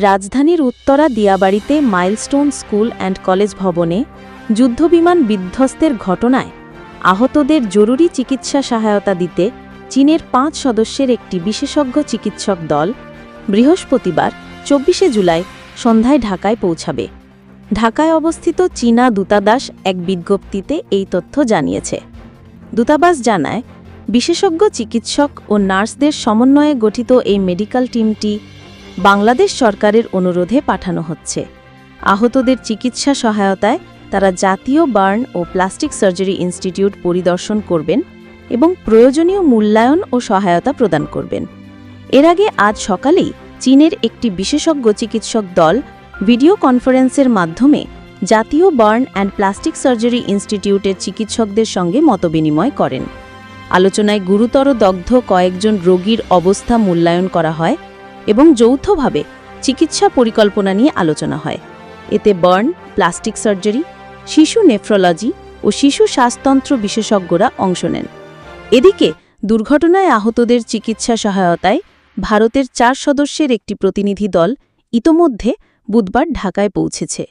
রাজধানীর উত্তরা দিয়াবাড়িতে Milestone school and college ভবনে যুদ্ধবিমান বিধ্বস্তের ঘটনায় আহতদের জরুরি চিকিৎসা সহায়তা দিতে চীনের পাঁচ সদস্যের একটি বিশেষজ্ঞ চিকিৎসক দল বৃহস্পতিবার, চব্বিশে জুলাই, সন্ধ্যায় ঢাকায় পৌঁছাবে। ঢাকায় অবস্থিত চীনা দূতাবাস এক বিজ্ঞপ্তিতে এই তথ্য জানিয়েছে। দূতাবাস জানায়, বিশেষজ্ঞ চিকিৎসক ও নার্সদের সমন্বয়ে গঠিত এই মেডিকেল টিমটি বাংলাদেশ সরকারের অনুরোধে পাঠানো হচ্ছে। আহতদের চিকিৎসা সহায়তায় তারা জাতীয় বার্ন ও প্লাস্টিক সার্জারি ইনস্টিটিউট পরিদর্শন করবেন এবং প্রয়োজনীয় মূল্যায়ন ও সহায়তা প্রদান করবেন। এর আগে আজ সকালেই চীনের একটি বিশেষজ্ঞ চিকিৎসক দল ভিডিও কনফারেন্সের মাধ্যমে জাতীয় বার্ন অ্যান্ড প্লাস্টিক সার্জারি ইনস্টিটিউটের চিকিৎসকদের সঙ্গে মতবিনিময় করেন। আলোচনায় গুরুতর দগ্ধ কয়েকজন রোগীর অবস্থা মূল্যায়ন করা হয় এবং যৌথভাবে চিকিৎসা পরিকল্পনা নিয়ে আলোচনা হয়। এতে বার্ন, প্লাস্টিক সার্জারি, শিশু নেফ্রোলজি ও শিশু শ্বাসতন্ত্র বিশেষজ্ঞরা অংশ নেন। এদিকে দুর্ঘটনায় আহতদের চিকিৎসা সহায়তায় ভারতের চার সদস্যের একটি প্রতিনিধি দল ইতোমধ্যে বুধবার ঢাকায় পৌঁছেছে।